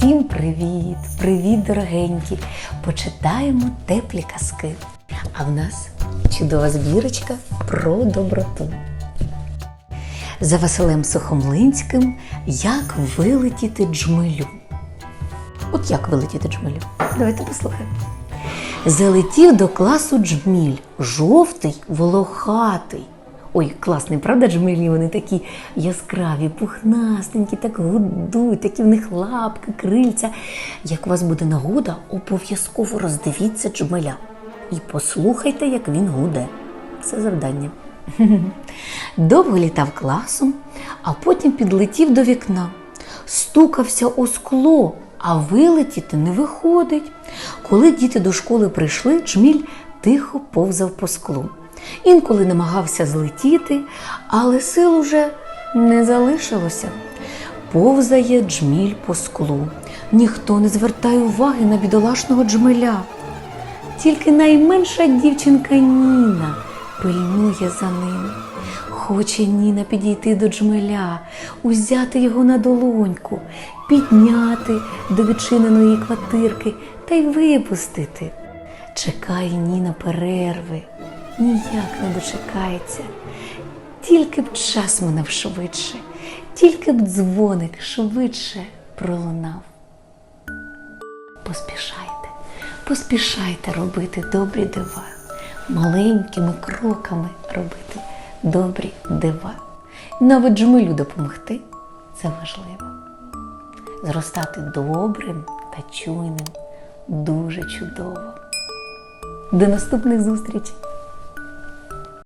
Всім привіт! Привіт, дорогенькі! Почитаємо теплі казки. А в нас чудова збірочка про доброту. За Василем Сухомлинським Як вилетіти джмелю. От як вилетіти джмелю? Давайте послухаємо. Залетів до класу джміль, жовтий, волохатий. Ой, класний, правда, джмелі? Вони такі яскраві, пухнастенькі, так гудуть, такі в них лапки, крильця. Як у вас буде нагода, обов'язково роздивіться джмеля і послухайте, як він гуде. Це завдання. Довго літав класом, а потім підлетів до вікна. Стукався у скло, а вилетіти не виходить. Коли діти до школи прийшли, джміль тихо повзав по склу. Інколи намагався злетіти, але сил уже не залишилося. Повзає джміль по склу. Ніхто не звертає уваги на бідолашного джмеля. Тільки найменша дівчинка Ніна пильнує за ним. Хоче Ніна підійти до джмеля, узяти його на долоньку, підняти до відчиненої квартирки та й випустити. Чекає Ніна перерви, ніяк не дочекається. Тільки б час минув швидше, тільки б дзвоник швидше пролунав. Поспішайте, поспішайте робити добрі дива, маленькими кроками робити добрі дива. Навіть джмелю допомогти це важливо. Зростати добрим та чуйним дуже чудово. До наступних зустрічей!